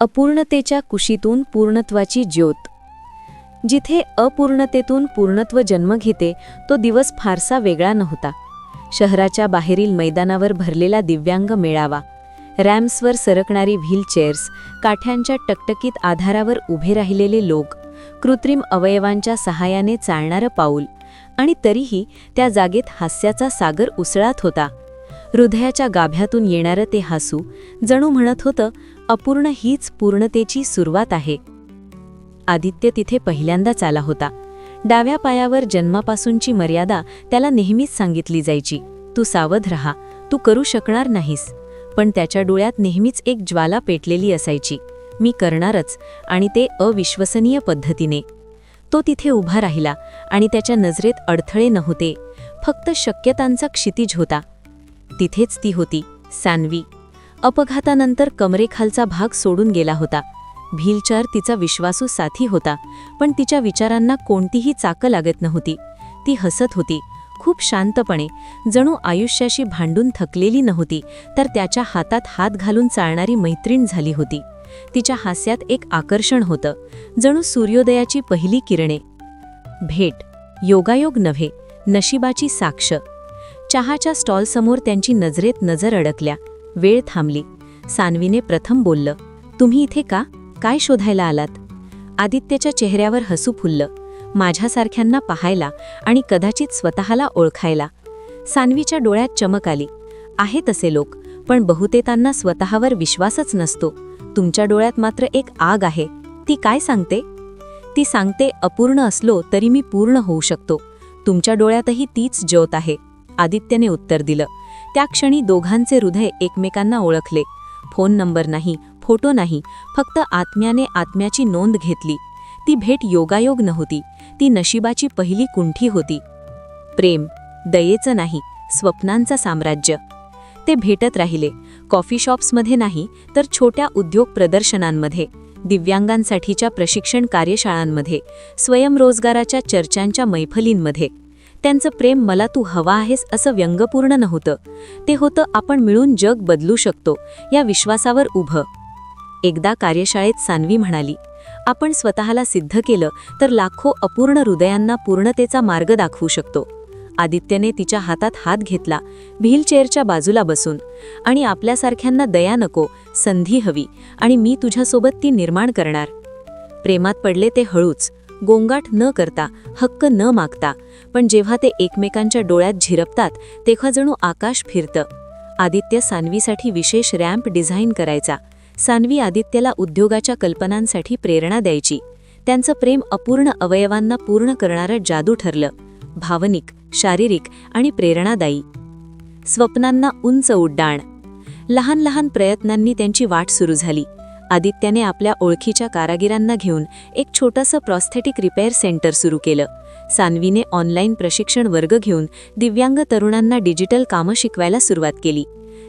अपूर्णतेच्या कुशीतून पूर्णत्वाची ज्योत. जिथे अपूर्णतेतून पूर्णत्व जन्म घेते तो दिवस फारसा वेगळा नव्हता. शहराच्या बाहेरील मैदानावर भरलेला दिव्यांग मेळावा रॅम्सवर सरकणारी व्हीलचेअर्स काठ्यांच्या टकटकीत आधारावर उभे राहिलेले लोक कृत्रिम अवयवांच्या सहाय्याने चालणारं पाऊल आणि तरीही त्या जागेत हास्याचा सागर उसळात होता. हृदयाच्या गाभ्यातून येणारं ते हासू जणू म्हणत होतं अपूर्ण हीच पूर्णतेची सुरुवात आहे. आदित्य तिथे पहिल्यांदाच आला होता. डाव्या पायावर जन्मापासूनची मर्यादा त्याला नेहमीच सांगितली जायची. तू सावध रहा. तू करू शकणार नाहीस. पण त्याच्या डोळ्यात नेहमीच एक ज्वाला पेटलेली असायची. मी करणारच आणि ते अविश्वसनीय पद्धतीने. तो तिथे उभा राहिला आणि त्याच्या नजरेत अडथळे नव्हते. फक्त शक्यतांचा क्षितिज होता. तिथेच ती होती सान्वी. अपघातानंतर कमरेखालचा भाग सोडून गेला होता. भीलचार तिचा विश्वासू साथी होता पण तिच्या विचारांना कोणतीही चाकं लागत नव्हती. ती हसत होती. खूप शांतपणे जणू आयुष्याशी भांडून थकलेली नव्हती तर त्याच्या हातात हात घालून चालणारी मैत्रीण झाली होती. तिच्या हास्यात एक आकर्षण होतं. जणू सूर्योदयाची पहिली किरणे. भेट. योगायोग नव्हे नशिबाची साक्ष. चहाच्या स्टॉलसमोर त्यांची नजरेत नजर अडकल्या. वेळ थांबली. सानवीने प्रथम बोललं तुम्ही इथे का? काय शोधायला आलात? आदित्यच्या चेहऱ्यावर हसू फुललं माझ्यासारख्यांना पाहायला आणि कदाचित स्वतःला ओळखायला. सानवीच्या डोळ्यात चमक आली. आहे तसे लोक पण बहुतेतांना स्वतःवर विश्वासच नसतो. तुमच्या डोळ्यात मात्र एक आग आहे. ती काय सांगते? ती सांगते अपूर्ण असलो तरी मी पूर्ण होऊ शकतो. तुमच्या डोळ्यातही तीच ज्योत आहे आदित्यने उत्तर दिलं. त्या क्षणी दोघांचे हृदय एकमेकांना ओळखले. फोन नंबर नाही फोटो नाही फक्त आत्म्याने आत्म्याची नोंद घेतली. ती भेट योगायोग नव्हती ती नशिबाची पहिली कुंठी होती. प्रेम दयेचं नाही स्वप्नांचं साम्राज्य. ते भेटत राहिले कॉफी शॉप्समध्ये नाही तर छोट्या उद्योग प्रदर्शनांमध्ये दिव्यांगांसाठीच्या प्रशिक्षण कार्यशाळांमध्ये स्वयंरोजगाराच्या चर्चांच्या मैफलींमध्ये. त्यांचं प्रेम मला तू हवा आहेस असं व्यंगपूर्ण नव्हतं. ते होतं आपण मिळून जग बदलू शकतो या विश्वासावर उभं. एकदा कार्यशाळेत सान्वी म्हणाली आपण स्वतःला सिद्ध केलं तर लाखो अपूर्ण हृदयांना पूर्णतेचा मार्ग दाखवू शकतो. आदित्यने तिच्या हातात हात घेतला व्हीलचेअरच्या बाजूला बसून आणि आपल्यासारख्यांना दया नको संधी हवी आणि मी तुझ्यासोबत ती निर्माण करणार. प्रेमात पडले ते हळूच गोंगाट न करता हक्क न मागता पण जेव्हा ते एकमेकांच्या डोळ्यात झिरपतात तेव्हा जणू आकाश फिरतं. आदित्य सान्वीसाठी विशेष रॅम्प डिझाईन करायचा. सान्वी आदित्यला उद्योगाच्या कल्पनांसाठी प्रेरणा द्यायची. त्यांचं प्रेम अपूर्ण अवयवांना पूर्ण करणारं जादू ठरलं. भावनिक शारीरिक आणि प्रेरणादायी. स्वप्नांना उंच उड्डाण. लहान लहान प्रयत्नांनी त्यांची वाट सुरू झाली. आदित्याने आपल्या ओळखीच्या कारागिरांना घेऊन एक छोटंसं प्रॉस्थेटिक रिपेअर सेंटर सुरू केलं. सान्वीने ऑनलाईन प्रशिक्षण वर्ग घेऊन दिव्यांग तरुणांना डिजिटल कामं शिकवायला सुरुवात केली.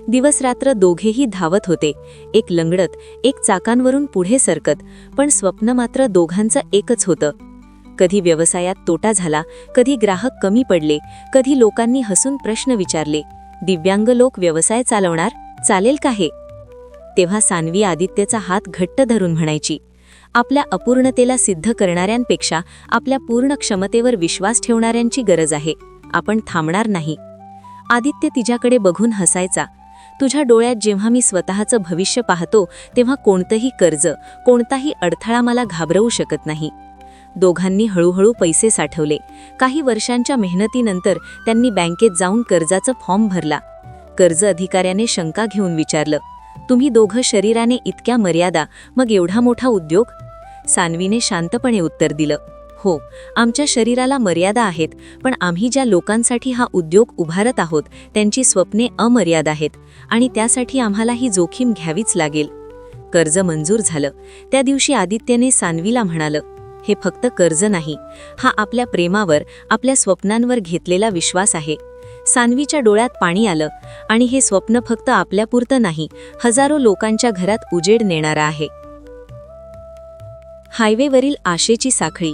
दिवसरात्र दोघेही धावत होते. एक लंगडत एक चाकांवरून पुढे सरकत पण स्वप्न मात्र दोघांचं एकच होतं. कधी व्यवसायात तोटा झाला कधी ग्राहक कमी पडले कधी लोकांनी हसून प्रश्न विचारले दिव्यांग लोक व्यवसाय चालवणार चालेल का हे? तेव्हा सानवी आदित्यचा हात घट्ट धरून म्हणायची आपल्या अपूर्णतेला सिद्ध करणाऱ्यांपेक्षा आपल्या पूर्ण क्षमतेवर विश्वास ठेवणाऱ्यांची गरज आहे. आपण थांबणार नाही. आदित्य तिच्याकडे बघून हसायचा तुझ्या डोळ्यात जेव्हा मी स्वतःचं भविष्य पाहतो तेव्हा कोणतंही कर्ज कोणताही अडथळा मला घाबरवू शकत नाही. दोघांनी हळूहळू पैसे साठवले. काही वर्षांच्या मेहनतीनंतर त्यांनी बँकेत जाऊन कर्जाचं फॉर्म भरला. कर्ज अधिकाऱ्याने शंका घेऊन विचारलं तुम्ही दोघं शरीराने इतक्या मर्यादा मग एवढा मोठा उद्योग? सानवीने शांतपणे उत्तर दिलं. हो आमच्या शरीराला मर्यादा आहेत पण आम्ही ज्या लोकांसाठी हा उद्योग उभारत आहोत त्यांची स्वप्ने अमर्याद आहेत आणि त्यासाठी आम्हाला ही जोखीम घ्यावीच लागेल. कर्ज मंजूर झालं. त्या दिवशी आदित्यने सानवीला म्हणालं हे फक्त कर्ज नाही. हा आपल्या प्रेमावर आपल्या स्वप्नांवर घेतलेला विश्वास आहे. सान्वीच्या डोळ्यात पाणी आलं आणि हे स्वप्न फक्त आपल्यापुरतं नाही हजारो लोकांच्या घरात उजेड नेणारं आहे. हायवेवरील आशेची साखळी.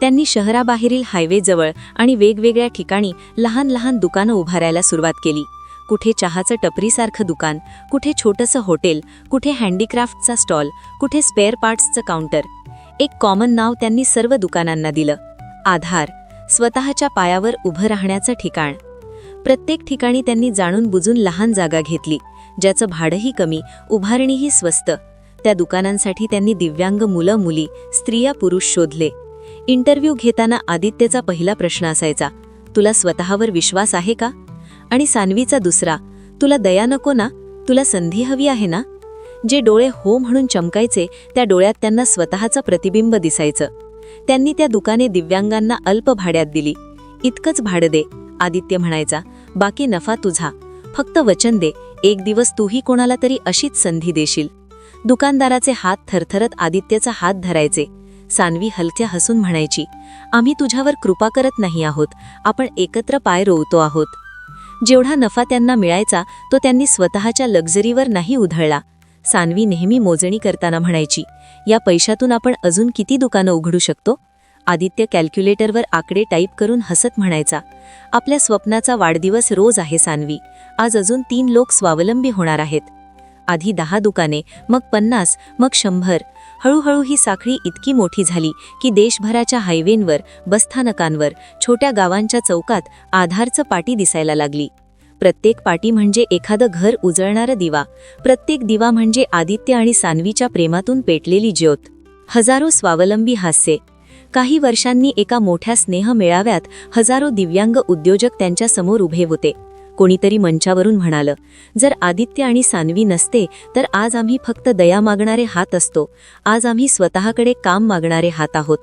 त्यांनी शहराबाहेरील हायवेजवळ आणि वेगवेगळ्या ठिकाणी लहान लहान दुकानं उभारायला सुरुवात केली. कुठे चहाचं टपरीसारखं दुकान कुठे छोटंसं हॉटेल कुठे हँडीक्राफ्टचा स्टॉल कुठे स्पेअर पार्ट्सचं काउंटर. एक कॉमन नाव त्यांनी सर्व दुकानांना दिलं. आधार स्वतःच्या पायावर उभं राहण्याचं ठिकाण. प्रत्येक ठिकाणी त्यांनी जाणून बुजून लहान जागा घेतली ज्याचं भाडंही कमी उभारणीही स्वस्त. त्या दुकानांसाठी त्यांनी दिव्यांग मुलं मुली स्त्रिया पुरुष शोधले. इंटरव्ह्यू घेताना आदित्यचा पहिला प्रश्न असायचा तुला स्वतःवर विश्वास आहे का? आणि सान्वीचा दुसरा तुला दया नको ना? तुला संधी हवी आहे ना? जे डोळे हो म्हणून चमकायचे त्या डोळ्यात त्यांना स्वतःचं प्रतिबिंब दिसायचं. त्यांनी त्या दुकाने दिव्यांगांना अल्प भाड्यात दिली. इतकंच भाडं दे. आदित्य म्हणायचा बाकी नफा तुझा. फक्त वचन दे. एक दिवस तूही कोणाला तरी अशीच संधी देशील. दुकानदाराचे हात थरथरत आदित्यचा हात धरायचे. सानवी हलक्या हसून म्हणायची आम्ही तुझ्यावर कृपा करत नाही आहोत. आपण एकत्र पाय रोवतो आहोत. जेवढा नफा त्यांना मिळायचा तो त्यांनी स्वतःच्या लक्झरीवर नाही उधळला. सानवी नेहमी मोजणी करताना म्हणायची या पैशातून आपण अजून किती दुकानं उघडू शकतो? आदित्य कॅल्क्युलेटरवर आकडे टाईप करून हसत म्हणायचा आपल्या स्वप्नाचा वाढदिवस रोज आहे सानवी. आज अजून तीन लोक स्वावलंबी होणार आहेत. आधी दहा दुकाने मग पन्नास मग शंभर. हळूहळू ही साखळी इतकी मोठी झाली की देशभराच्या हायवेंवर बसस्थानकांवर छोट्या गावांच्या चौकात आधारचं पाटी दिसायला लागली. प्रत्येक पाटी म्हणजे एखादं घर उजळणारं दिवा. प्रत्येक दिवा म्हणजे आदित्य आणि सानवीच्या प्रेमातून पेटलेली ज्योत. हजारो स्वावलंबी हास्य. काही वर्षांनी एका मोठ्या स्नेह मेळाव्यात हजारो दिव्यांग उद्योजक त्यांच्यासमोर उभे होते. कोणीतरी मंचावरून म्हणालं जर आदित्य आणि सान्वी नसते तर आज आम्ही फक्त दया मागणारे हात असतो. आज आम्ही स्वतःकडे काम मागणारे हात आहोत.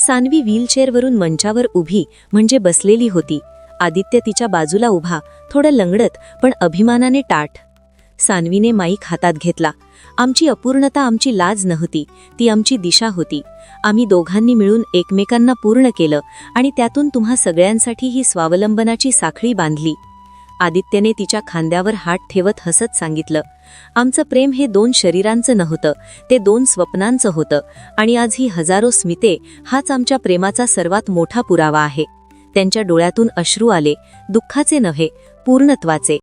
सान्वी व्हीलचेअरवरून मंचावर उभी म्हणजे बसलेली होती. आदित्य तिच्या बाजूला उभा थोडं लंगडत पण अभिमानाने टाट. सानवीने माईक हातात घेतला. आमची अपूर्णता आमची लाज नव्हती ती आमची दिशा होती. आम्ही दोघांनी मिळून एकमेकांना पूर्ण केलं आणि त्यातून तुम्हा सगळ्यांसाठी ही स्वावलंबनाची साखळी बांधली. आदित्यने तिच्या खांद्यावर हात ठेवत हसत सांगितलं आमचं प्रेम हे दोन शरीरांचं नव्हतं ते दोन स्वप्नांचं होतं आणि आज ही हजारो स्मिते हाच आमच्या प्रेमाचा सर्वात मोठा पुरावा आहे. त्यांच्या डोळ्यातून अश्रू आले दुःखाचे नव्हे पूर्णत्वाचे.